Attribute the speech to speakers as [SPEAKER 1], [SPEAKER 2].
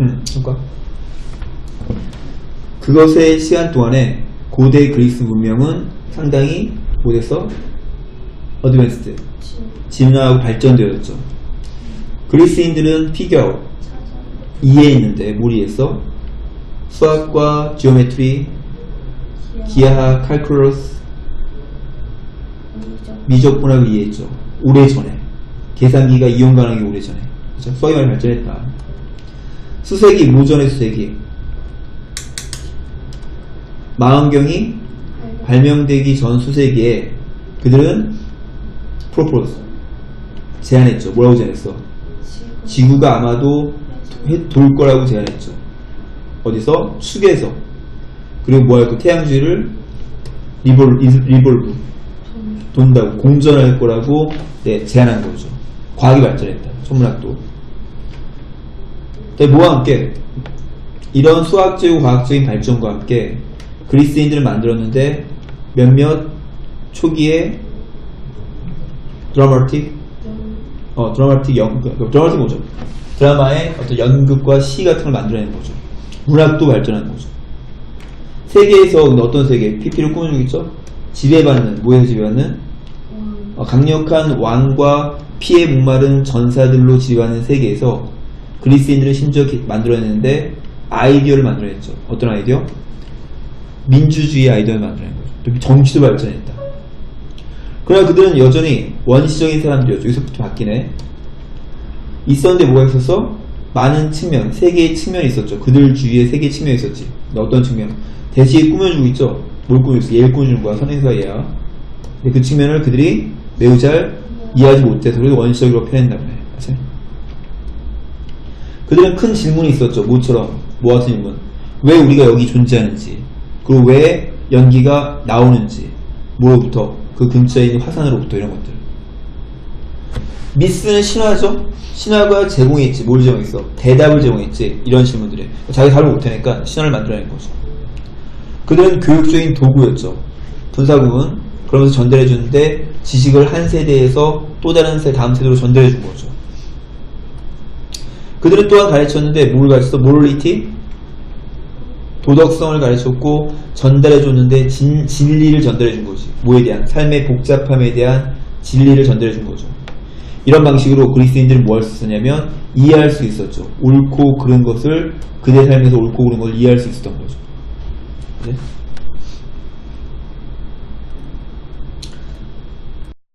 [SPEAKER 1] 음, 그것의 시간 동안에 고대 그리스 문명은 상당히 못했어? 어드밴스드 진화하고 발전되었죠. 그리스인들은 피겨 이해했는데 뭘 이해했어? 수학과 지오메트리, 기하학, 칼큘러스, 미적분학을 이해했죠. 오래전에. 계산기가 이용 가능하기 오래전에. 그죠? 수학이 많이 발전했다. 수세기, 모전의 수세기. 망원경이 발명되기 전 수세기에 그들은 프로포즈 제안했죠. 뭐라고 제안했어? 지구가 아마도 해- 돌 거라고 제안했죠. 어디서? 축에서. 그리고 뭐 할까? 태양주를 리볼, 리- 리볼브. 돈다고. 공전할 거라고 네, 제안한 거죠. 과학이 발전했다. 천문학도. 근데 뭐와 함께? 이런 수학적이고 과학적인 발전과 함께 그리스인들을 만들었는데 몇몇 초기에 드라마틱 어 드라마틱 연 그, 드라마틱 뭐죠? 드라마의 어떤 연극과 시 같은 걸 만들어낸 거죠. 문학도 발전한 거죠. 세계에서 어떤 세계? PP를 꾸며주고 있죠? 지배받는 뭐에서 지배받는? 어, 강력한 왕과 피해 목마른 전사들로 지배하는 세계에서 그리스인들은 심지어 기- 만들어냈는데 아이디어를 만들어냈죠. 어떤 아이디어? 민주주의 아이디어를 만들어낸 거죠. 또 정치도 발전했다. 그러나 그들은 여전히 원시적인 사람들이었죠. 여기서부터 바뀌네. 있었는데 뭐가 있었어? 많은 측면, 세 개의 측면이 있었죠. 그들 주위에 세 개의 측면이 있었지. 어떤 측면? 대시에 꾸며주고 있죠. 뭘 꾸며줬어? 얘를 꾸며주는 거야. 선행사 얘야. 근데 그 측면을 그들이 매우 잘 이해하지 못해서 그래서 원시적으로 표현한다 그래. 맞지? 그들은 큰 질문이 있었죠. 뭐 같은 질문? 왜 우리가 여기 존재하는지, 그리고 왜 연기가 나오는지, 뭐로부터? 그 근처에 있는 화산으로부터 이런 것들. 미스는 신화죠? 신화가 제공했지. 뭘 제공했어? 대답을 제공했지. 이런 질문들에. 자기 답을 못하니까 신화를 만들어낸 거죠. 그들은 교육적인 도구였죠. 분사구문. 그러면서 전달해주는데 지식을 한 세대에서 또 다른 세, 다음 세대로 전달해준 거죠. 그들은 또한 가르쳤는데 뭘 가르쳤어? 모럴리티? 도덕성을 가르쳤고 전달해줬는데 진, 진리를 전달해준 거지. 뭐에 대한? 삶의 복잡함에 대한 진리를 전달해준 거죠. 이런 방식으로 그리스인들은 수 있었냐면 이해할 수 있었죠. 옳고 그른 것을 그대 삶에서 옳고 그른 걸 이해할 수 있었던 거죠. 네?